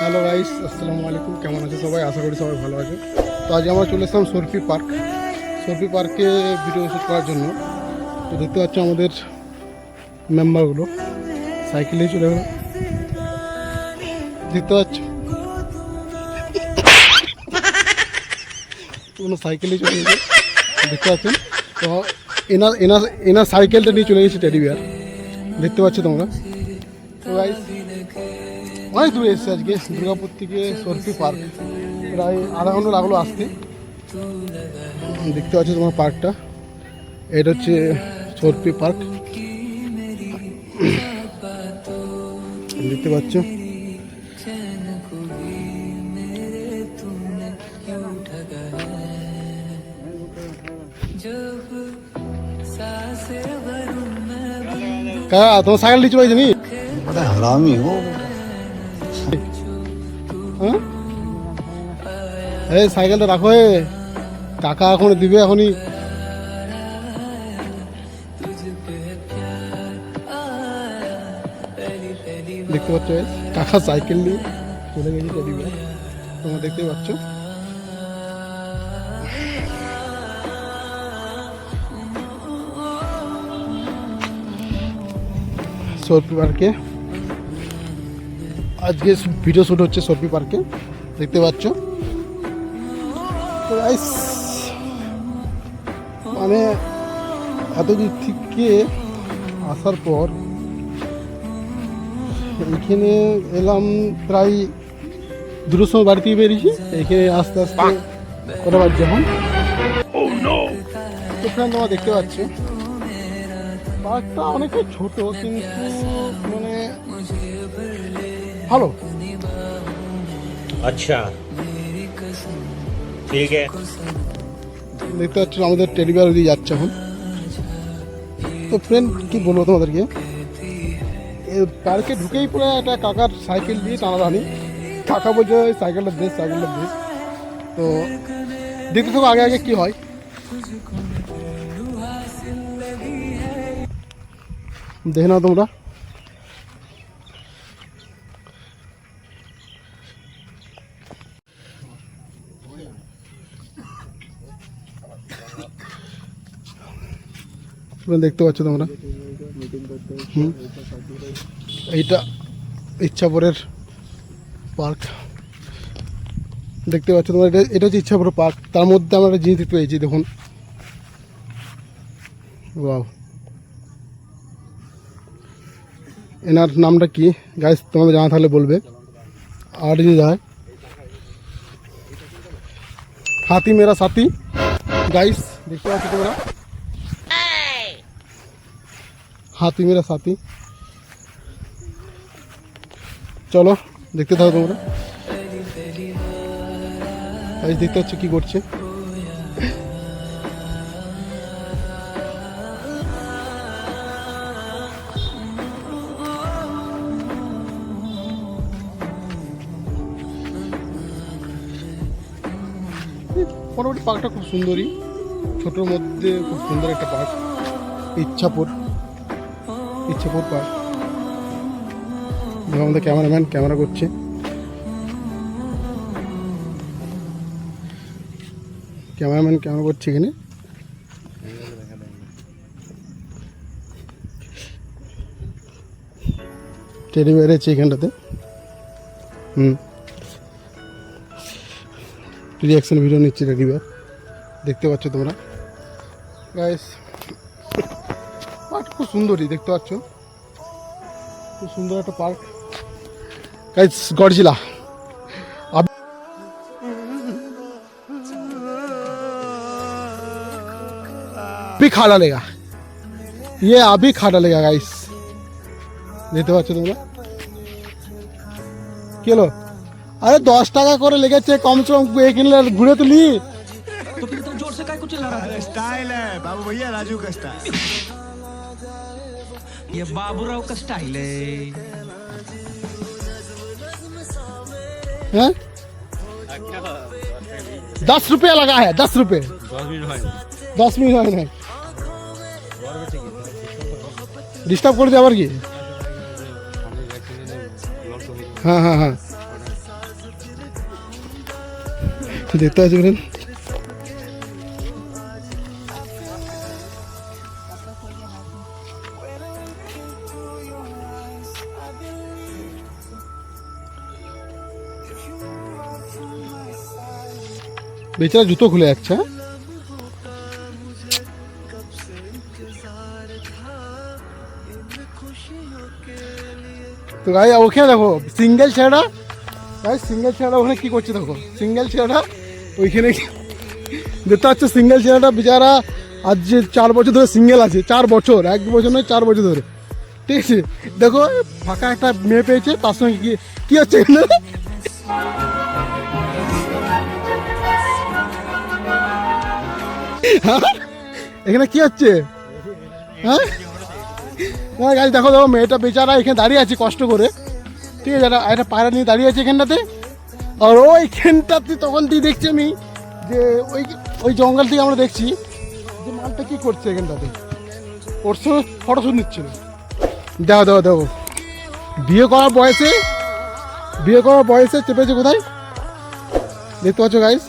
Hello guys আসসালামু আলাইকুম। কেমন আছে সবাই? আশা করি সবাই ভালো আছে। তো আজ আমরা চলে এসলাম সরফি পার্ক সরফি পার্কে ভিডিও শ্যুট করার জন্য। তো দেখতে পাচ্ছ আমাদের মেম্বারগুলো সাইকেলেই চলে গেল। দেখতে পাচ্ছ? কোনো সাইকেলেই চলে গেছে দেখতে পাচ্ছেন? তো এনার এনার এনার সাইকেলটা নিয়ে চলে গেছে টেডি বিয়ার দেখতে পাচ্ছ তোমরা? অনেক দূরে এসছে আজকে, দুর্গাপুর থেকে সরফি পার্ক প্রায় আধা ঘণ্টা লাগল আসতে। দেখতে পাচ্ছ তোমার পার্কটা এটা হচ্ছে সরফি পার্ক দেখতে পাচ্ছ? কাকা তোমার সাইকেল নিচে পাইছে হ্যাঁ এই সাইকেলটা রাখো এ এখন দিবে এখনই। দেখতে পাচ্ছ কাকা সাইকেল নিয়ে চলে গেছে দিবে। তোমরা দেখতে পাচ্ছ। সরপি পার্কে। আজকে ভিডিও শ্যুট হচ্ছে সরপি পার্কে। দেখতে পাচ্ছ? মানে এত দূর থেকে আসার পর এখানে এলাম প্রায় দুটোর সময় বাড়ি থেকে বেরিয়েছি। এখানে আস্তে আস্তে কটা বাজছে এখন? তো ফ্রেন্ড তোমরা দেখতে পাচ্ছ। পার্কটা অনেকটা ছোট কিন্তু মানে ভালো। আচ্ছা ঠিক আছে। দেখতে পাচ্ছি আমাদের টেলিভার দিয়ে যাচ্ছে এখন। তো ফ্রেন্ড কি বলব তোমাদেরকে? পার্কে ঢুকেই পড়ে একটা কাকার সাইকেল দিয়ে টানাটানি। কাকা বলছে ওই সাইকেলটা দেশ সাইকেলটা দেশ তো দেখতে থাকো আগে আগে কী হয়। দেখে নাও তোমরা। দেখতে পাচ্ছ তোমরা। এইটা ইচ্ছাপুরের পার্ক। দেখতে পাচ্ছ তোমরা, এটা এটা হচ্ছে পার্ক। তার মধ্যে আমরা একটা জিনিস পেয়েছি, দেখুন। ওয়াও। এনার নামটা কি? গাইস তোমাদের জানা থাকলে বলবে। আর যদি যায়। হাতি মেরা সাথী। গাইস দেখতে পাচ্ছ তোমরা? হাতি মেরা সাথী। চলো, দেখতে থাকো তোমরা। গাইস দেখতে পাচ্ছ কি করছে মোটামুটি পার্কটা খুব সুন্দরই। ছোটোর মধ্যে খুব সুন্দর একটা পার্ক। ইচ্ছাপুর। ইচ্ছাপুর পার্ক। আমাদের ক্যামেরাম্যান, ক্যামেরা করছে। ক্যামেরাম্যান ক্যামেরা করছে এখানে। টেডি বেড়েছে এখানটাতে। হুম। রিয়াকশন ভিডিও নিচ্ছে টেডি বেয়ার দেখতে পাচ্ছ তোমরা গাইস পার্ক খুব সুন্দরই দেখতে পাচ্ছ খুব সুন্দর একটা পার্ক গাইস গডজিলা अभी खा डालेगा ये अभी खा डालेगा गाइस দেখতে পাচ্ছ তোমরা কি হলো আরে দশ টাকা করে লেগেছে কমসে কম এ কিনলে ঘুরে তুলি तो फिर तुम जोर से काय को चिल्ला रहा है स्टाइल है बाबू भैया राजू का स्टाइल ये बाबूराव का स्टाइल है हैं दस रुपया लगा है दस रुपये দশ মিনিট হয় না ডিস্টার্ব করে দিয়ে আবার কি হ্যাঁ হ্যাঁ দেখতে পাচ্ছি ফ্রেন্ড বেচারা জুতো খুলে যাচ্ছে হ্যাঁ? তো গাই ওখানে দেখো সিঙ্গেল ছেলেটা গাই সিঙ্গেল ছেলেটা ওখানে কি করছে দেখো সিঙ্গেল ছেলেটা ওইখানে দেখতে পাচ্ছ সিঙ্গেল ছেলেটা বেচারা আজ যে চার বছর ধরে সিঙ্গেল আছে, চার বছর, এক বছর নয়, চার বছর ধরে। ঠিক আছে? দেখো, ফাঁকা একটা মেয়ে পেয়েছে, তার সঙ্গে কি কি হচ্ছে এখানে? হ্যাঁ? এখানে কি হচ্ছে? হ্যাঁ? গাছ দেখো দেখো, মেয়েটা বেচারা এখানে দাঁড়িয়ে আছে কষ্ট করে। ঠিক আছে একটা পায়রা নিয়ে দাঁড়িয়ে আছে এখানটাতে। আর ওইখানটাতে তখন দিয়ে দেখছি আমি যে ওই ওই জঙ্গল থেকে আমরা দেখছি যে মালটা কী করছে এখানটাতে। ওর সঙ্গে ফটোশ্যুট নিচ্ছিল দেখো দেখো দেখো বিয়ে করার বয়সে বিয়ে করার বয়সে চেপেছে কোথায়? দেখতে পাচ্ছ গাইস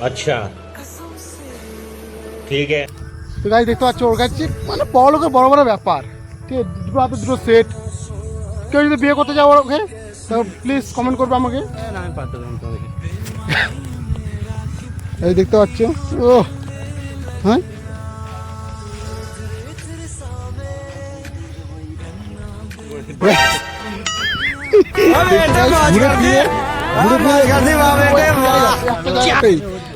আচ্ছা। ঠিক আছে। তো গাছ দেখতে পাচ্ছ ওর কাছে মানে বড় লোকের বড় বড় ব্যাপার। ঠিক আছে দুটো হাতে দুটো সেট কেউ যদি বিয়ে করতে যাও ওকে তো প্লিজ কমেন্ট করবে আমাকে। তোমাকে। এই দেখতে পাচ্ছ? ও হ্যাঁ? ঘুরে ফিরে ঘুরে ফিরে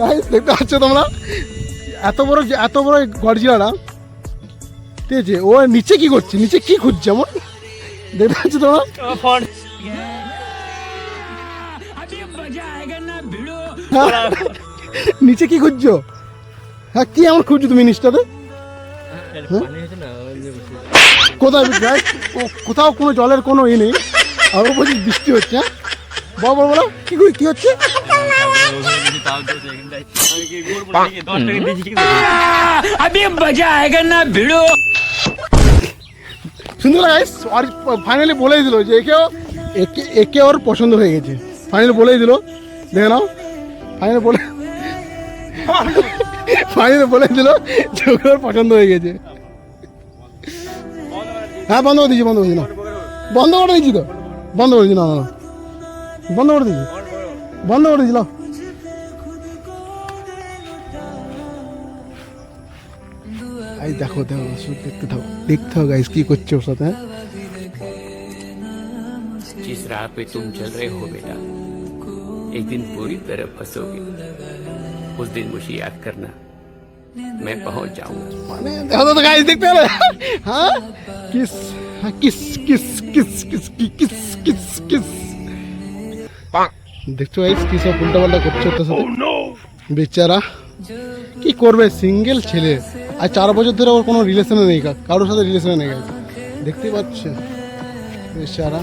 গাইস দেখতে পাচ্ছ তোমরা? এত বড় এত বড় গর্জিলারা ঠিক আছে ও নিচে কি করছে? নিচে কি খুঁজছে? এমন? দেখতে পাচ্ছ তোমরা? হ্যাঁ? নিচে কি খুঁজছো? হ্যাঁ কি এমন খুঁজছো তুমি নিচটাতে? কোথায়? কোথাও কোনো জলের কোনো ই নেই। আর বলছি বৃষ্টি হচ্ছে হ্যাঁ? বলো বলো বলো। কি কি হচ্ছে? अभी मजा आएगा ना भिड़ो সুন্দর গাইস আর ফাইনালি বলেই দিল যে একেও একে একে ওর পছন্দ হয়ে গেছে ফাইনালি বলেই দিল দেখে নাও ফাইনালি বলে ফাইনালি বলে দিল যে ওকে ওর পছন্দ হয়ে গেছে হ্যাঁ বন্ধ করে দিয়েছি বন্ধ করে দিয়েছি না বন্ধ করে দিয়েছি তো বন্ধ করে দিয়েছি না না না। বন্ধ করে দিয়েছি বন্ধ করে দিয়েছি নাও। এই দেখো দেখো শুধু দেখতে থাকো দেখতে থাকো গাইস কি করছে ওর সাথে হ্যাঁ जिस राह पे तुम चल रहे हो बेटा एक दिन पूरी तरह फंसोगे उस दिन मुझे याद करना मैं पहुंच जाऊंगा মানে দেখো তো গাইস দেখতে পেলে হ্যাঁ কিস হ্যাঁ, কিস কিস কিস কিস কি- কিস কিস কিস দেখছো গাইস কি সব উল্টা পাল্টা করছে ওর সাথে বেচারা কি করবে সিঙ্গেল ছেলে আর চার বছর ধরে ওর কোনো রিলেশনে নেই কারোর সাথে রিলেশনে নেই গাইস দেখতেই পাচ্ছে বেচারা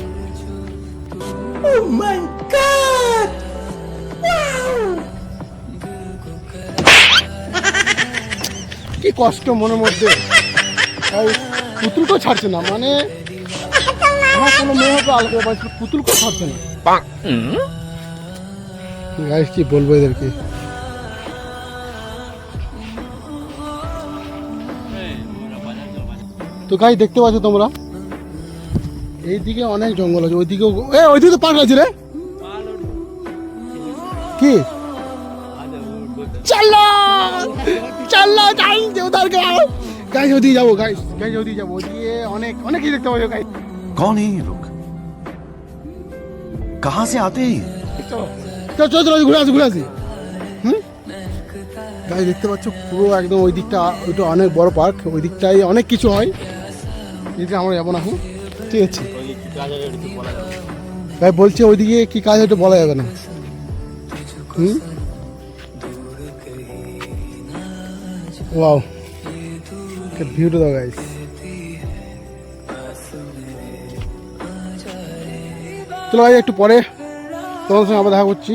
কি কষ্ট মনের মধ্যে। পুতুলকেও ছাড়ছে না মানে আমার কোনো মেয়ে হতো আলাদা ব্যাপার পুতুলকেও ছাড়ছে না। গাইস কি বলব এদেরকে? তো গাই দেখতে পাচ্ছ তোমরা এইদিকে অনেক জঙ্গল আছে ওইদিকেও এ ওইদিকে তো পার্ক আছে রে কি চলো চলো গাইস উধার গাও গাইস ওদিকে যাবো গাইস গাইস ওদিকে যাবো ওদিকে অনেক অনেক কিছু দেখতে পাবো গাইস कौन है ये लोग कहाँ से आते हैं ये? চলো চলো চলো চলো ঘুরে আসি ঘুরে আসি হুম গাই দেখতে পাচ্ছ পুরো একদম ওই দিকটা ওইটা অনেক বড় পার্ক ওই দিকটাই অনেক কিছু হয় এদিকে আমরা যাব না ঠিক আছে। ভাই, বলছে ওইদিকে কি কাজ হয়তো বলা যাবে না। হুম? ওয়াও ভিউটা দাও গাইস চলো ভাই, একটু পরে তোমার সঙ্গে আবার দেখা করছি।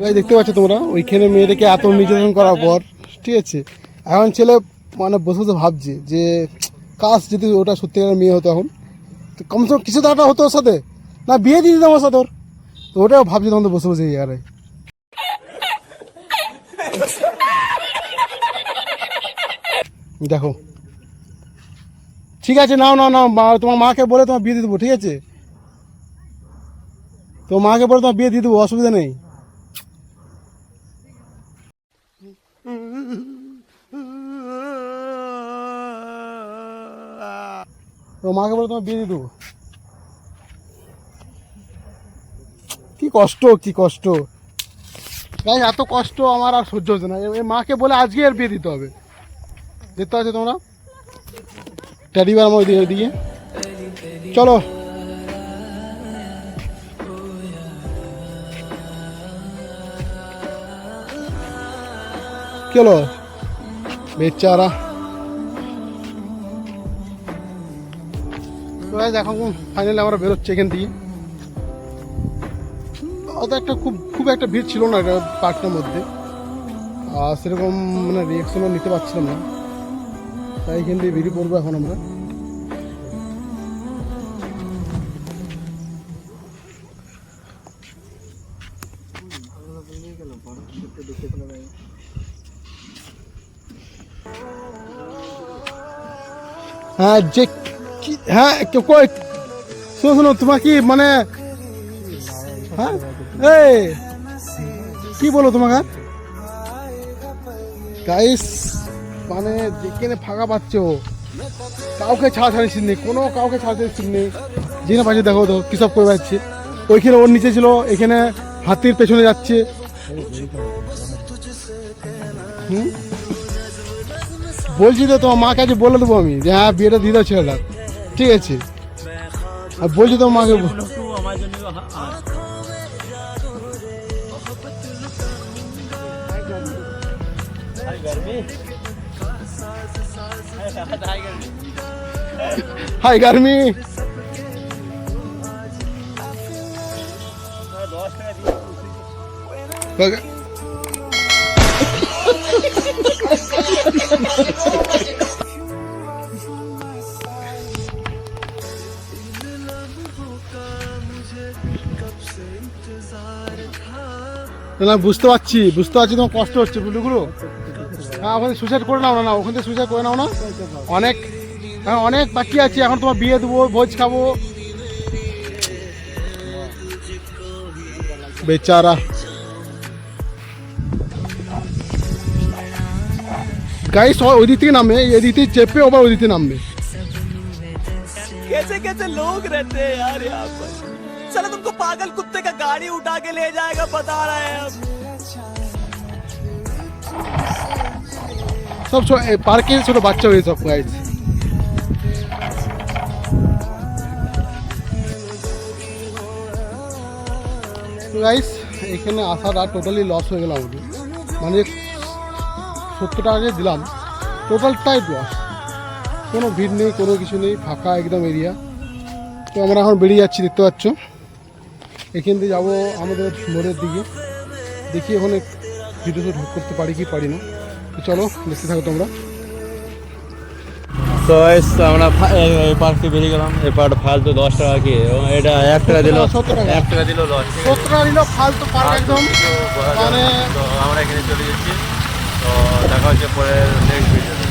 ভাই, দেখতে পাচ্ছ তোমরা, ওইখানে মেয়েটাকে এত নির্যাতন করার পর, ঠিক আছে। এখন ছেলে মানে বসে বসে ভাবছে যে কাজ যদি ওটা সত্যিকারের মেয়ে হতো এখন, তো কমসে কম কিছু তো একটা হতো ওর সাথে। না, বিয়ে দিয়ে দিতাম ওর সাথে ওর। তো ওটাও ভাবছি তখন তো বসে বসে এই দেখো। ঠিক আছে, নাও নাও নাও, মা, তোমার মাকে বলে তোমার বিয়ে দিয়ে দেবো, ঠিক আছে? তোমার মাকে বলে তোমার বিয়ে দিয়ে দেবো, অসুবিধা নেই। তো মাকে বলে তোমার বিয়ে দিয়ে দেবো। কি কষ্ট কি কষ্ট। তাই এত কষ্ট আমার আর সহ্য হচ্ছে না। এ মাকে বলে আজকে আর বিয়ে দিতে হবে। দেখতে পাচ্ছ তোমরা? ট্যাডিবার আমার ওইদিকে ওইদিকে। চলো। কি হলো? বেচারা। Guys, এখন ফাইনালি আমরা বেরোচ্ছি এখান থেকে। অত একটা খুব খুব একটা ভিড় ছিল না পার্কটার মধ্যে। আর সেরকম মানে রিয়াকশনও নিতে পারছিলাম না। তাই এখান থেকে বেরিয়ে পড়ব এখন আমরা। হ্যাঁ যে হ্যাঁ কই? শোনো শোনো, তোমার কি মানে হ্যাঁ? এই, কি বলো তোমাকে? গাইস মানে যেখানে ফাঁকা পাচ্ছে, কাউকে ছাড়া ছাড়ি সিন নেই, কোনো কাউকে ছাড়া ছাড়ি সিন নেই। যেখানে পাচ্ছে, দেখো তো কী সব করে যাচ্ছে ওইখানে ওর নিচে ছিল, এখানে হাতির পেছনে যাচ্ছে। বলছি তো তোমার মাকে আজ বলে দেবো আমি, যে হ্যাঁ বিয়েটা দিয়ে দাও ছেলেটা ঠিক আছে। আর বলছি তোমার মাকে ব- একটু আমার জন্য হা- হা- হাই গরমি। হাই না বুঝতে পারছি বুঝতে পারছি তোমার কষ্ট হচ্ছে বুলুগুলো হ্যাঁ ওখানে সুইসাইড করে নাও না না ওখান থেকে সুইসাইড করে নাও না অনেক হ্যাঁ অনেক বাকি আছে এখন তোমার বিয়ে দেবো ভোজ খাবো বেচারা গাড়ি সবাই ওই দিক থেকে নামবে এই দিক থেকে চেপে আবার ওই দিক থেকে নামবে कैसे कैसे लोग रहते हैं यार यहाँ पर चलो तुमको पागल कुत्ते का गाड़ी उठा के ले जाएगा बता रहे हैं हम সব পার্কে ছোট বাচ্চা হয়ে সব গাইড গাইস এখানে আসাটা টোটালি লস হয়ে গেল আমাদের মানে সত্তর টাকা দিয়ে দিলাম টোটালটাই লস কোনো ভিড় নেই কোনো কিছু নেই ফাঁকা একদম এরিয়া তো আমরা এখন বেরিয়ে যাচ্ছি দেখতে পাচ্ছ এখান দিয়ে যাব আমাদের মোড়ের দিকে। দেখি ওখানে ভিডিও শুট করতে পারি কি পারি না। তো চলো দেখতে থাকো তোমরা। তো আমরা এই- পার্ক থেকে বেরিয়ে গেলাম। এই পার্ক ফালতু দশ টাকা কি? এবং এটা এক টাকা দিল। এক টাকা দিল দশ। সত্তর টাকা নিল ফালতু পার্ক একদম। মানে তো আমরা এখানে চলে যাচ্ছি। তো দেখা হচ্ছে পরে নেক্সট ভিডিওতে